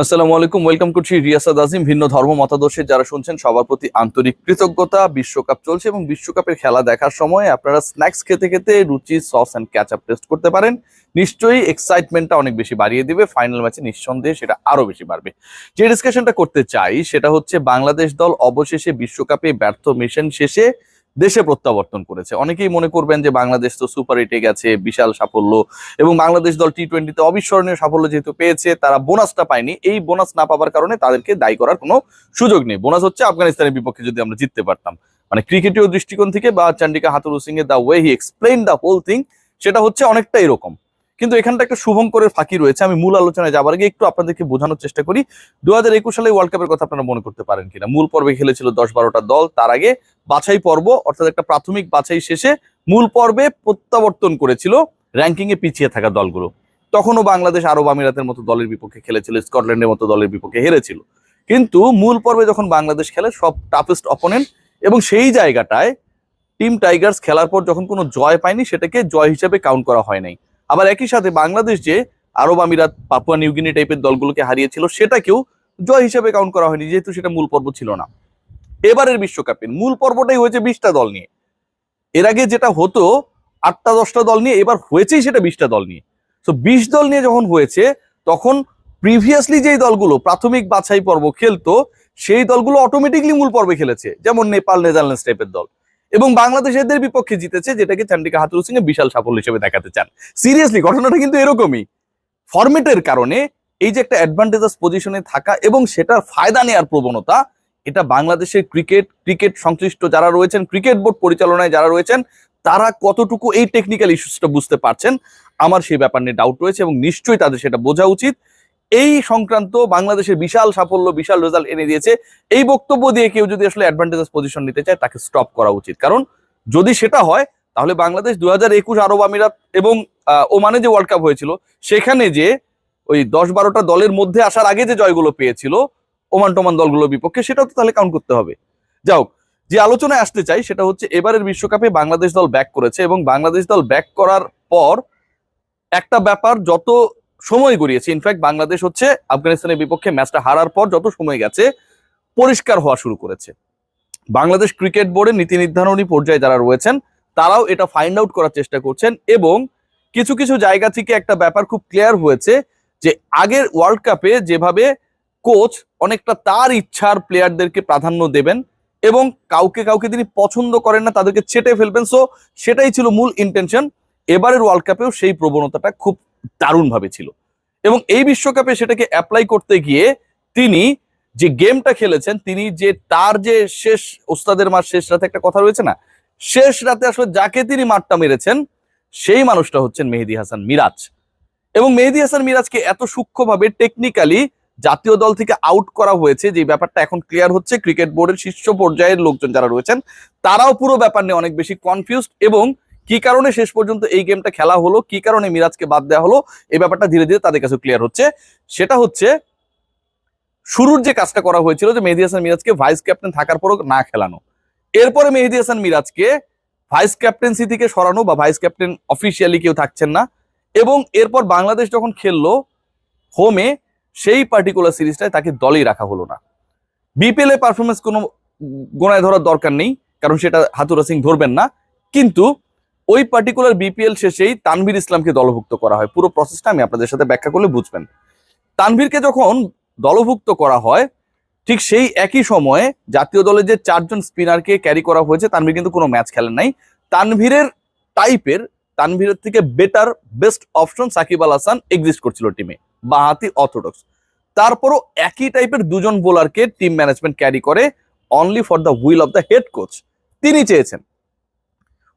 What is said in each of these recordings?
আসসালামু আলাইকুম ওয়েলকাম করছি রিয়াসাদ আজিম, ভিন্ন ধর্ম মতাদর্শের যারা শুনছেন সবার প্রতি আন্তরিক কৃতজ্ঞতা। বিশ্বকাপ চলছে এবং বিশ্বকাপের খেলা দেখার সময় আপনারা স্ন্যাক্স খেতে খেতে রুচি সস অ্যান্ড ক্যাচআপ টেস্ট করতে পারেন। নিশ্চয়ই এক্সাইটমেন্টটা অনেক বেশি বাড়িয়ে দিবে ফাইনাল ম্যাচে নিঃসন্দেহে সেটা আরও বেশি বাড়বে। যে ডিসকাশনটা করতে চাই, সেটা হচ্ছে বাংলাদেশ দল অবশেষে বিশ্বকাপে ব্যর্থ মিশন শেষে দেশে প্রত্যাবর্তন করেছে। অনেকেই মনে করবেন যে বাংলাদেশ তো সুপার এইটে গেছে, বিশাল সাফল্য এবং বাংলাদেশ দল টি টোয়েন্টিতে অবিস্মরণীয় সাফল্য যেহেতু পেয়েছে, তারা বোনাসটা পায়নি। এই বোনাস না পাওয়ার কারণে তাদেরকে দায়ী করার কোনো সুযোগ নেই। বোনাস হচ্ছে আফগানিস্তানের বিপক্ষে যদি আমরা জিততে পারতাম। মানে ক্রিকেটীয় দৃষ্টিকোণ থেকে বা চান্ডিকা হাতুরু সিং এর the way he explain the whole thing সেটা হচ্ছে অনেকটা এরকম। কিন্তু এখানটা একটা শুভঙ্করের ফাঁকি রয়েছে। আমি মূল আলোচনায় যাবার আগে একটু আপনাদেরকে বোঝানোর চেষ্টা করি। দু হাজার একুশ সালে ওয়ার্ল্ড কাপের কথা আপনারা মনে করতে পারেন কিনা? মূল পর্বে খেলেছিল দশ বারোটা দল। তার আগে বাছাই পর্ব, অর্থাৎ একটা প্রাথমিক বাছাই শেষে মূল পর্বে প্রত্যাবর্তন করেছিল র্যাঙ্কিং এ পিছিয়ে থাকা দলগুলো। তখনও বাংলাদেশ আরব আমিরাতের মতো দলের বিপক্ষে খেলেছিল, স্কটল্যান্ডের মতো দলের বিপক্ষে হেরেছিল। কিন্তু মূল পর্বে যখন বাংলাদেশ খেলে, সব টাফেস্ট অপোনেন্ট এবং সেই জায়গাটায় টিম টাইগার্স খেলার পর যখন কোনো জয় পায়নি, সেটাকে জয় হিসাবে কাউন্ট করা হয় নাই। আবার একই সাথে বাংলাদেশ যে আরব আমিরাত, পাপুয়া নিউগিনি টাইপের দলগুলোকে হারিয়েছিল, সেটাকেও জয় হিসাবে কাউন্ট করা হয়নি, যেহেতু সেটা মূল পর্ব ছিল না। এবারের বিশ্বকাপের মূল পর্বটাই হয়েছে বিশটা দল নিয়ে। এর আগে যেটা হতো, আটটা, দশটা দল নিয়ে, এবার হয়েছেই সেটা বিশটা দল নিয়ে। তো বিশ দল নিয়ে যখন হয়েছে, তখন প্রিভিয়াসলি যেই দলগুলো প্রাথমিক বাছাই পর্ব খেলতো, সেই দলগুলো অটোমেটিকলি মূল পর্বে খেলেছে, যেমন নেপাল, নেদারল্যান্ডস টাইপের দল। এবং বাংলাদেশ এদের বিপক্ষে জিতেছে, যেটাকে চান্ডিকা হাতুরু সিং বিশাল সাফল্য হিসেবে দেখাতে চান। সিরিয়াসলি ঘটনাটা কিন্তু এরকমই। ফরম্যাটের কারণে এই যে একটা অ্যাডভান্টেজাস পজিশনে থাকা এবং সেটার ফায়দা নেওয়ার প্রবণতা এটা বাংলাদেশের ক্রিকেট ক্রিকেট সংশ্লিষ্ট যারা রয়েছেন, ক্রিকেট বোর্ড পরিচালনায় যারা রয়েছেন, তারা কতটুকু এই টেকনিক্যাল ইস্যুসটা বুঝতে পারছেন? আমার সেই ব্যাপার নিয়ে ডাউট রয়েছে এবং নিশ্চয়ই তাদের সেটা বোঝা উচিত। এই সংক্রান্ত বাংলাদেশের বিশাল সাফল্য, বিশাল রেজাল্ট এনে দিয়েছে। এই বক্তব্য দিয়ে কেউ যদি আসলে অ্যাডভান্টেজাস পজিশন নিতে চায়, তাকে স্টপ করা উচিত। কারণ যদি সেটা হয়, তাহলে বাংলাদেশ দু হাজার একুশ আরব আমিরাত এবং ওমানে যে ওয়ার্ল্ড কাপ হয়েছিল, সেখানে যে ওই দশ বারোটা দলের মধ্যে আসার আগে যে জয়গুলো পেয়েছিল ওমান টোমান দলগুলোর বিপক্ষে, সেটাও তো তাহলে কাউন্ট করতে হবে। যাও যে আলোচনায় আসতে চাই, সেটা হচ্ছে এবারের বিশ্বকাপে বাংলাদেশ দল ব্যাক করেছে এবং বাংলাদেশ দল ব্যাক করার পর একটা ব্যাপার, যত সময় গড়িয়েছে ইনফ্যাক্ট বাংলাদেশ হচ্ছে আফগানিস্তানের বিপক্ষে ম্যাচটা হারার পর যত সময় গেছে, পরিষ্কার হওয়া শুরু করেছে। বাংলাদেশ ক্রিকেট বোর্ডের নীতি নির্ধারণী পর্যায়ে যারা রয়েছেন, তারাও এটা ফাইন্ড আউট করার চেষ্টা করছেন এবং কিছু কিছু জায়গা থেকে একটা ব্যাপার খুব ক্লিয়ার হয়েছে যে আগের ওয়ার্ল্ড কাপে যেভাবে কোচ অনেকটা তার ইচ্ছার প্লেয়ারদেরকে প্রাধান্য দেবেন এবং কাউকে কাউকে তিনি পছন্দ করেন না, তাদেরকে ছেটে ফেলবেন। সো সেটাই ছিল মূল ইন্টেনশন এবারের ওয়ার্ল্ড কাপেও সেই প্রবণতাটা খুব দারুণভাবে ছিল। এবং এই বিশ্বকাপে সেটাকে অ্যাপ্লাই করতে গিয়ে তিনি যে গেমটা খেলেছেন, তিনি যে তার যে শেষ, ওস্তাদের মার শেষ রাতে একটা কথা রয়েছে না? শেষ রাতে আসলে যাকে তিনি মারটা মেরেছেন, সেই মানুষটা হচ্ছেন মেহেদি হাসান মিরাজ। এবং মেহেদি হাসান মিরাজকে এত সূক্ষ্মভাবে টেকনিক্যালি জাতীয় দল থেকে আউট করা হয়েছে, যে ব্যাপারটা এখন ক্লিয়ার হচ্ছে ক্রিকেট বোর্ডের শীর্ষ পর্যায়ের লোকজন যারা রয়েছেন, তারাও পুরো ব্যাপার নিয়ে অনেক বেশি কনফিউজড এবং কি কারণে শেষ পর্যন্ত এই গেমটা খেলা হলো, কি কারণে মিরাজকে বাদ দেওয়া হলো, এই ব্যাপারটা ধীরে ধীরে তাদের কাছে ক্লিয়ার হচ্ছে। সেটা হচ্ছে, শুরুর যে কাজটা করা হয়েছিল যে মেহেদি হাসান মিরাজকে ভাইস ক্যাপ্টেন থাকার পরও না খেলানো। এরপরে মেহেদি হাসান মিরাজকে ভাইস ক্যাপ্টেন্সি থেকে সরানো বা ভাইস ক্যাপ্টেন অফিসিয়ালি কেউ থাকছেন না এবং এরপর বাংলাদেশ যখন খেললো হোমে সেই পার্টিকুলার সিরিজটায় তাকে দলেই রাখা হলো না। বিপিএল এর পারফরমেন্স কোনো গোনায় ধরার দরকার নেই, কারণ সেটা হাতুরা সিং ধরবেন না। কিন্তু ওই পার্টিকুলার বিপিএল শেষেই তানভীর ইসলামকে দলভুক্ত করা হয়। পুরো প্রসেসটা আমি আপনাদের সাথে ব্যাখ্যা করলে বুঝবেন। তানভীরকে যখন দলভুক্ত করা হয়, ঠিক সেই একই সময়ে জাতীয় দলের যে চারজন স্পিনারকে ক্যারি করা হয়েছে, তানভীর কিন্তু কোনো ম্যাচ খেলেন নাই। তানভীরের টাইপের তানভীরের থেকে better best option Shakib Al Hasan exist করছিল টিমে বাহাতি অর্থোডক্স তারপরও একই টাইপের দুজন বোলারকে টিম ম্যানেজমেন্ট ক্যারি করে only for the will of the head coach তিনি চেয়েছেন।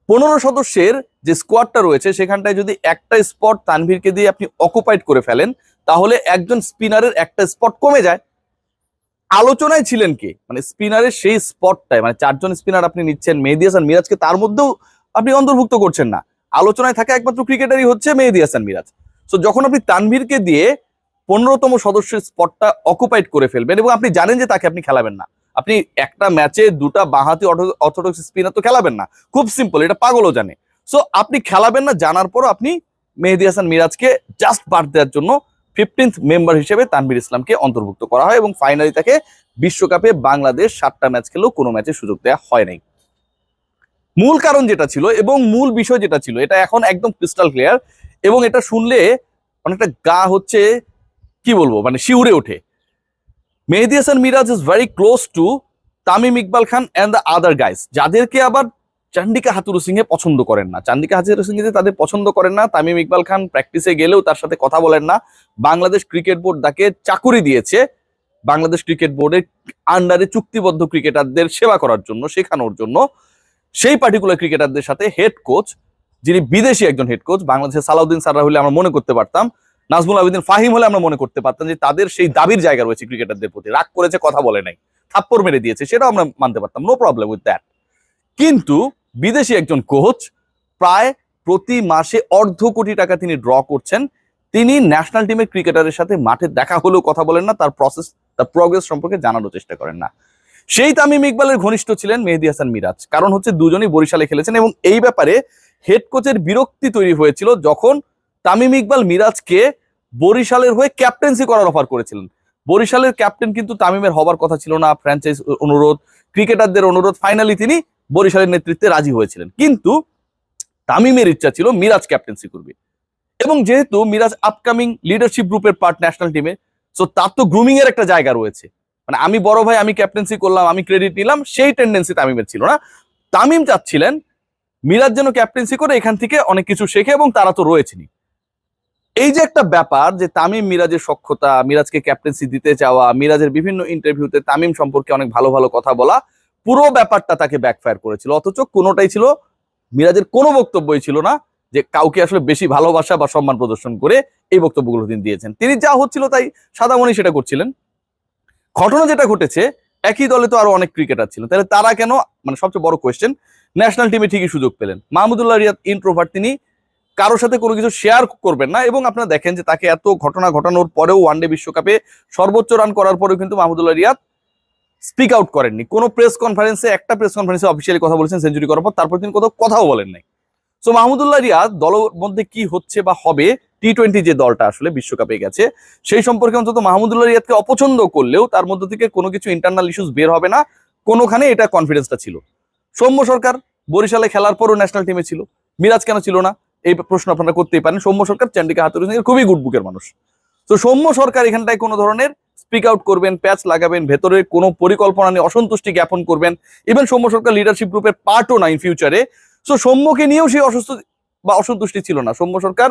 পনেরো সদস্যের যে স্কোয়াডটা রয়েছে, সেখানটায় যদি একটা স্পট তানভীরকে দিয়ে আপনি অকুপাইড করে ফেলেন, তাহলে একজন স্পিনারের একটা স্পট কমে যায়। আলোচনায় ছিলেন কে? মানে স্পিনারের সেই স্পটটায় মানে চারজন স্পিনার আপনি নিচ্ছেন, মেহেদি হাসান মিরাজকে, তার মধ্যেও আপনি অন্তর্ভুক্ত করছেন না। আলোচনায় থাকা একমাত্র ক্রিকেটারই হচ্ছে মেহেদি হাসান মিরাজ। সো যখন আপনি তানভীরকে দিয়ে পনেরোতম সদস্যের স্পটটা অকুপাইড করে ফেলবেন এবং আপনি জানেন যে তাকে আপনি খেলাবেন না, আপনি একটা ম্যাচে দুটা বাঁহাতি অর্থোডক্স স্পিনার তো খেলাবেন না। খুব সিম্পল এটা পাগলও জানে। সো আপনি খেলাবেন না, জানার পর আপনি মেহেদি হাসান মিরাজকে জাস্ট বার দেওয়ার জন্য ফিফটিন্থ মেম্বার হিসেবে তানভীর ইসলামকে অন্তর্ভুক্ত করা হয় এবং ফাইনালি তাকে বিশ্বকাপে বাংলাদেশ সাতটা ম্যাচ খেলেও কোনো ম্যাচে সুযোগ দেওয়া হয় নাই। মূল কারণ যেটা ছিল এবং মূল বিষয় যেটা ছিল, এটা এখন একদম ক্রিস্টাল ক্লিয়ার এবং এটা শুনলে অনেকটা গা হচ্ছে, কি বলব মানে শিউরে ওঠে। Mehedi Hasan Miraz is very close to Tamim Iqbal Khan and the other guys যাদেরকে আবার চান্ডিকা হাতুরু সিংহে পছন্দ করেন না। চান্দিকা হাতুরু সিং তাদের পছন্দ করেন না, তামিম ইকবাল খান প্র্যাকটিসে গেলেও তার সাথে কথা বলেন না। বাংলাদেশ ক্রিকেট বোর্ড তাকে চাকুরি দিয়েছে, বাংলাদেশ ক্রিকেট বোর্ডের আন্ডারে চুক্তিবদ্ধ ক্রিকেটারদের সেবা করার জন্য, শেখানোর জন্য। সেই পার্টিকুলার ক্রিকেটারদের সাথে হেড কোচ যিনি বিদেশি একজন হেড কোচ বাংলাদেশের সালাউদ্দিন সাররা হলে আমরা মনে করতে পারতাম, নাজমুল আবেদিন ফাহিম হলে আমরা মনে করতে পারতাম যে তাদের সেই দাবির জায়গা রয়েছে ক্রিকেটারদের প্রতি। রাগ করেছে, কথা বলে নাই। থাপ্পড় মেরে দিয়েছে, সেটাও আমরা মানতে পারতাম। নো প্রবলেম উইথ দ্যাট কিন্তু বিদেশি একজন কোচ প্রায় প্রতি মাসে অর্ধ কোটি টাকা তিনি ড্র করছেন। তিনি ন্যাশনাল টিমের ক্রিকেটারের সাথে মাঠে দেখা হলেও কথা বলেন না, তার প্রসেস তার প্রগ্রেস সম্পর্কে জানানোর চেষ্টা করেন না। সেই তামিম ইকবালের ঘনিষ্ঠ ছিলেন মেহেদি হাসান মিরাজ। কারণ হচ্ছে দুজনই বরিশালে খেলেছেন এবং এই ব্যাপারে হেড কোচের বিরক্তি তৈরি হয়েছিল যখন তামিম ইকবাল মিরাজকে বরিশালের হয়ে ক্যাপ্টেন্সি করার অফার করেছিলেন। বরিশালের ক্যাপ্টেন কিন্তু তামিমের হবার কথা ছিল না ফ্র্যাঞ্চাইজ অনুরোধ ক্রিকেটারদের অনুরোধ ফাইনালি তিনি বরিশালের নেতৃত্বে রাজি হয়েছিলেন। কিন্তু তামিমের ইচ্ছা ছিল মিরাজ ক্যাপ্টেন্সি করবে। এবং যেহেতু মিরাজ আপকামিং লিডারশিপ গ্রুপের পার্ট ন্যাশনাল টিমে সো তার তো গ্রুমিং এর একটা জায়গা রয়েছে। মানে আমি বড় ভাই, আমি ক্যাপ্টেন্সি করলাম, আমি ক্রেডিট নিলাম, সেই টেন্ডেন্সি তামিমের ছিল না। তামিম চাচ্ছিলেন মিরাজ যেন ক্যাপ্টেন্সি করে এখান থেকে অনেক কিছু শেখে এবং তারা তো রয়েছেনি এই যে একটা ব্যাপার যে তামিম মিরাজের সক্ষতা মিরাজকে ক্যাপ্টেন্সি দিতে চাওয়া মিরাজের বিভিন্ন ইন্টারভিউতে তামিম সম্পর্কে অনেক ভালো ভালো কথা বলা, পুরো ব্যাপারটা তাকে ব্যাকফায়ার করেছিল। অথচ কোনোটাই ছিল, মিরাজের কোনো বক্তব্যই ছিল না যে কাউকে আসলে বেশি ভালোবাসা বা সম্মান প্রদর্শন করে এই বক্তব্যগুলো তিনি দিয়েছেন। তিনি যা হচ্ছিল তাই সাদামণি সেটা করছিলেন। ঘটনা যেটা ঘটেছে, একই দলে তো আরও অনেক ক্রিকেটার ছিল। তাহলে তারা কেন মানে সবচেয়ে বড় কোয়েশ্চেন ন্যাশনাল টিমে ঠিকই সুযোগ পেলেন। মাহমুদুল্লাহ রিয়াদ ইন্ট্রোভার্ট তিনি, কারোর সাথে কোনো কিছু শেয়ার করবেন না এবং আপনারা দেখেন যে তাকে এত ঘটনা ঘটানোর পরেও ওয়ানডে বিশ্বকাপে সর্বোচ্চ রান করার পরেও কিন্তু মাহমুদুল্লাহ রিয়াদ স্পিক আউট করেননি। কোনো প্রেস কনফারেন্সে একটা প্রেস কনফারেন্সে অফিসিয়ালি কথা বলেছেন সেঞ্চুরি করার পর, তারপর তিনি কোথাও কথাও বলেন নাই। সো মাহমুদুল্লাহ রিয়াদ দলের মধ্যে কি হচ্ছে বা হবে টি টোয়েন্টি যে দলটা আসলে বিশ্বকাপে গেছে, সেই সম্পর্কে অন্তত মাহমুদুল্লাহ রিয়াদকে অপছন্দ করলেও তার মধ্যে থেকে কোনো কিছু ইন্টারনাল ইস্যুস বের হবে না, কোনোখানে এটা কনফিডেন্সটা ছিল। সৌম্য সরকার বরিশালে খেলার পরও ন্যাশনাল টিমে ছিল। মিরাজ কেন ছিল না? এই প্রশ্ন আপনারা করতেই পারেন। সৌম্য সরকার চান্ডিকা হাতুর খুবই গুড বুকের মানুষ। তো সৌম্য সরকার এখানটায় কোনো ধরনের স্পিক আউট করবেন প্যাচ লাগাবেন, ভেতরে কোনো পরিকল্পনা নিয়ে অসন্তুষ্টি জ্ঞাপন করবেন ইভেন সৌম্য সরকার লিডারশিপ গ্রুপের পার্টও না ইন ফিউচারে সো সৌম্যকে নিয়েও সেই অসুস্থ বা অসন্তুষ্টি ছিল না। সৌম্য সরকার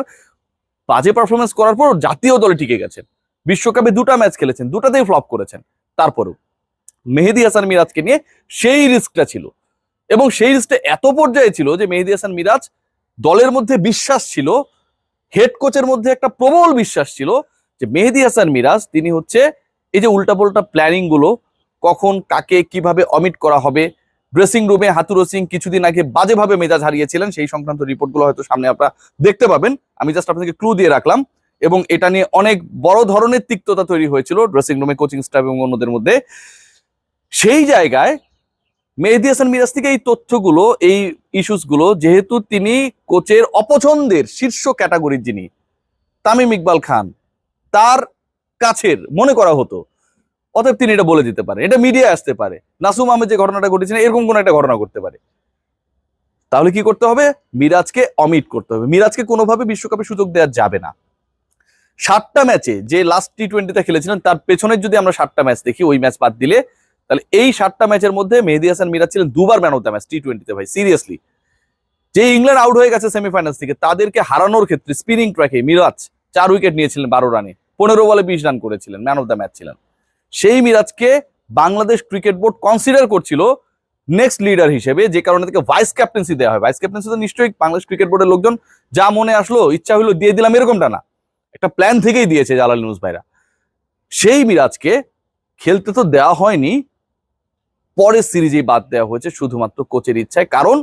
বাজে পারফরমেন্স করার পর জাতীয় দলে টিকে গেছেন। বিশ্বকাপে দুটা ম্যাচ খেলেছেন, দুটাতেই ফ্লপ করেছেন। তারপরেও মেহেদি হাসান মিরাজকে নিয়ে সেই রিস্কটা ছিল। এবং সেই রিস্কটা এত পর্যায়ে ছিল যে মেহেদি হাসান মিরাজ দলের মধ্যে বিশ্বাস ছিল হেড কোচের মধ্যে একটা প্রবল বিশ্বাস ছিল যে মেহেদি হাসান মিরাজ তিনি হচ্ছে এই যে উল্টাপাল্টা প্ল্যানিংগুলো, কখন কাকে কীভাবে অমিট করা হবে ড্রেসিং রুমে হাতুরো সিং কিছুদিন আগে বাজেভাবে মেজাজ হারিয়েছিলেন, সেই সংক্রান্ত রিপোর্টগুলো হয়তো সামনে আপনারা দেখতে পাবেন। আমি জাস্ট আপনাদেরকে ক্লু দিয়ে রাখলাম এবং এটা নিয়ে অনেক বড় ধরনের তিক্ততা তৈরি হয়েছিল ড্রেসিং রুমে কোচিং স্টাফ এবং অন্যদের মধ্যে। সেই জায়গায় মেহেদি হাসান মিরাজ থেকে এই তথ্যগুলো, এই ইস্যুসগুলো যেহেতু তিনি কোচের অপছন্দের শীর্ষ ক্যাটাগরির যিনি, তামিম ইকবাল খান, তার কাছের মনে করা হতো। অতএব তিনি এটা বলে দিতে পারে। এটা মিডিয়ায় আসতে পারে। নাসুম আহমেদ যে ঘটনাটা ঘটেছে, এরকম কোন একটা ঘটনা করতে পারে। তাহলে কি করতে হবে? মিরাজকে অমিট করতে হবে। মিরাজকে কোনোভাবে বিশ্বকাপে সুযোগ দেওয়া যাবে না। সাতটা ম্যাচে যে লাস্ট টি টোয়েন্টিতে খেলেছিলেন, তার পেছনের যদি আমরা সাতটা ম্যাচ দেখি, ওই ম্যাচ বাদ দিলে তাহলে এই সাতটা ম্যাচের মধ্যে মেহেদি হাসান মিরাজ ছিলেন দুবার man of the match T টোয়েন্টিতে ভাই সিরিয়াসলি যে ইংল্যান্ড আউট হয়ে গেছে সেমিফাইনালস থেকে, তাদেরকে হারানোর ক্ষেত্রে স্পিনিং ট্র্যাকে মিরাজ চার উইকেট নিয়েছিলেন বারো রানে পনেরো বলে বিশ রান করেছিলেন ম্যান অফ দ্য ম্যাচ ছিলেন। সেই মিরাজকে বাংলাদেশ ক্রিকেট বোর্ড কনসিডার করছিল নেক্সট লিডার হিসেবে, যে কারণে থেকে ভাইস ক্যাপ্টেন্সি দেওয়া হয়। ভাইস ক্যাপ্টেন্সি তো নিশ্চয়ই বাংলাদেশ ক্রিকেট বোর্ডের লোকজন, যা মনে আসলো, ইচ্ছা হলো দিয়ে দিলাম, এরকমটা না। একটা প্ল্যান থেকেই দিয়েছে জালাল নিউজ ভাইরা। সেই মিরাজকে খেলতে তো দেওয়া হয়নি পরের সিরিজেই বাদ দেওয়া হয়েছে শুধুমাত্র কোচের ইচ্ছায়। কারণ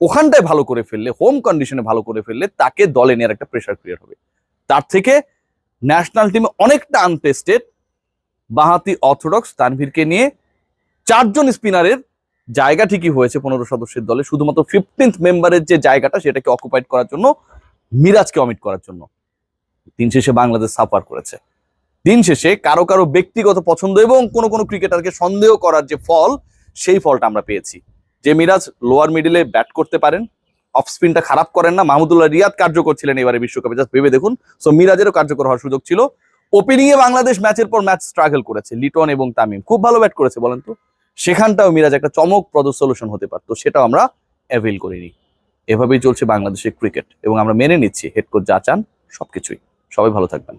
ওখানটায় ভালো করে ফেললে হোম কন্ডিশনে ভালো করে ফেললে তাকে দলে নেওয়ার একটা প্রেশার ক্রিয়েট হবে। তার থেকে ন্যাশনাল টিমে অনেকটা আনটেস্টেড বাহাতি অর্থোডক্স তানভীরকে নিয়ে চারজন স্পিনারের জায়গা ঠিকই হয়েছে পনেরো সদস্যের দলে, শুধুমাত্র ফিফটিন্থ মেম্বারের যে জায়গাটা সেটাকে অকুপাইড করার জন্য, মিরাজকে অমিট করার জন্য। দিন শেষে বাংলাদেশ সাফার করেছে। দিন শেষে কারও কারও ব্যক্তিগত পছন্দ এবং কোনো কোনো ক্রিকেটারকে সন্দেহ করার যে ফল, সেই ফলটা আমরা পেয়েছি। যে মিরাজ লোয়ার মিডিলে ব্যাট করতে পারেন অফ স্পিনটা খারাপ করেন না, মাহমুদুল্লাহ রিয়াদ কার্যকর ছিলেন এবারে বিশ্বকাপে জাস্ট ভেবে দেখুন। সো মিরাজেরও কার্যকর হওয়ার সুযোগ ছিল। ওপেনিং এ বাংলাদেশ ম্যাচের পর ম্যাচ স্ট্রাগল করেছে, লিটন এবং তামিম। খুব ভালো ব্যাট করেছে, বলেন তো। সেখানটাও মিরাজ একটা চমকপ্রদ সলিউশন হতে পারতো, সেটাও আমরা অ্যাভেল করিনি। এভাবেই চলছে বাংলাদেশের ক্রিকেট এবং আমরা মেনে নিচ্ছি হেড কোচ যা চান, সবকিছুই। সবাই ভালো থাকবেন।